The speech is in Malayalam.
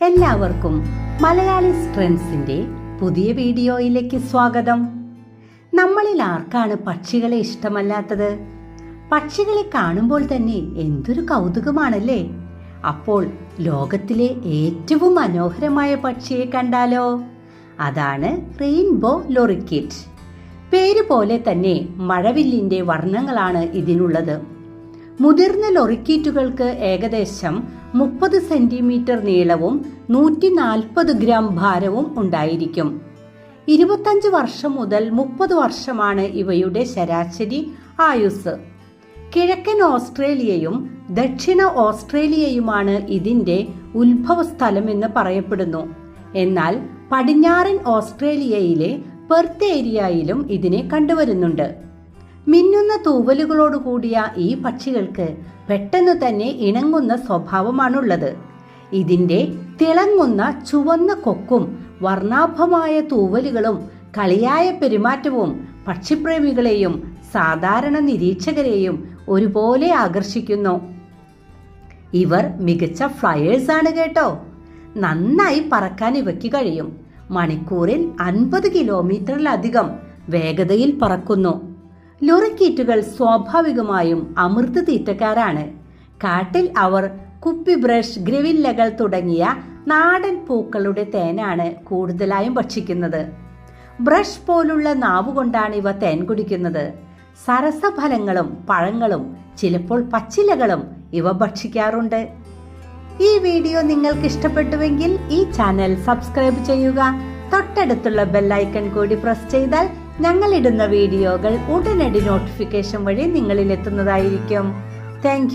എല്ലാവർക്കും മലയാളി സ്ട്രെൻസിന്റെ പുതിയ വീഡിയോയിലേക്ക് സ്വാഗതം. നമ്മളിൽ ആർക്കാണ് പക്ഷികളെ ഇഷ്ടമല്ലാത്തത്? പക്ഷികളെ കാണുമ്പോൾ തന്നെ എന്തൊരു കൗതുകമാണല്ലേ? അപ്പോൾ ലോകത്തിലെ ഏറ്റവും മനോഹരമായ പക്ഷിയെ കണ്ടാലോ? അതാണ് റെയിൻബോ ലൊറിക്കിറ്റ് പേര് പോലെ തന്നെ മഴവില്ലിന്റെ വർണങ്ങളാണ് ഇതിനുള്ളത്. മുതിർന്ന ലൊറിക്കീറ്റുകൾക്ക് ഏകദേശം മുപ്പത് സെന്റിമീറ്റർ നീളവും നൂറ്റി നാൽപ്പത് ഗ്രാം ഭാരവും ഉണ്ടായിരിക്കും. ഇരുപത്തഞ്ച് വർഷം മുതൽ മുപ്പത് വർഷമാണ് ഇവയുടെ ശരാശരി ആയുസ് കിഴക്കൻ ഓസ്ട്രേലിയയും ദക്ഷിണ ഓസ്ട്രേലിയയുമാണ് ഇതിന്റെ ഉത്ഭവസ്ഥലം എന്ന് പറയപ്പെടുന്നു. എന്നാൽ പടിഞ്ഞാറൻ ഓസ്ട്രേലിയയിലെ പെർത്ത് ഏരിയയിലും ഇതിനെ കണ്ടുവരുന്നുണ്ട്. മിന്നുന്ന തൂവലുകളോട് കൂടിയ ഈ പക്ഷികൾക്ക് പെട്ടെന്ന് തന്നെ ഇണങ്ങുന്ന സ്വഭാവമാണുള്ളത്. ഇതിന്റെ തിളങ്ങുന്ന ചുവന്ന കൊക്കും വർണാഭമായ തൂവലുകളും കളിയായ പെരുമാറ്റവും പക്ഷിപ്രേമികളെയും സാധാരണ നിരീക്ഷകരെയും ഒരുപോലെ ആകർഷിക്കുന്നു. ഇവർ മികച്ച ഫ്ലയേഴ്സ് ആണ് കേട്ടോ. നന്നായി പറക്കാൻ ഇവയ്ക്ക് കഴിയും. മണിക്കൂറിൽ അൻപത് കിലോമീറ്ററിലധികം വേഗതയിൽ പറക്കുന്നു. ലൊറിക്കീറ്റുകൾ സ്വാഭാവികമായും അമൃത് തീറ്റക്കാരാണ്. കാട്ടിൽ അവർ കുപ്പി ബ്രഷ് ഗ്രവില്ലകൾ തുടങ്ങിയ നാടൻ പൂക്കളുടെ തേനാണ് കൂടുതലായും ഭക്ഷിക്കുന്നത്. ബ്രഷ് പോലുള്ള നാവുകൊണ്ടാണ് ഇവ തേൻ കുടിക്കുന്നത്. സരസഫലങ്ങളും പഴങ്ങളും ചിലപ്പോൾ പച്ചിലകളും ഇവ ഭക്ഷിക്കാറുണ്ട്. ഈ വീഡിയോ നിങ്ങൾക്ക് ഇഷ്ടപ്പെട്ടുവെങ്കിൽ ഈ ചാനൽ സബ്സ്ക്രൈബ് ചെയ്യുക. തൊട്ടടുത്തുള്ള ബെല്ലൈക്കൺ കൂടി പ്രസ് ചെയ്താൽ ഞങ്ങൾ ഇടുന്ന വീഡിയോകൾ ഉടനടി നോട്ടിഫിക്കേഷൻ വഴി നിങ്ങളിൽ എത്തുന്നതായിരിക്കും താങ്ക്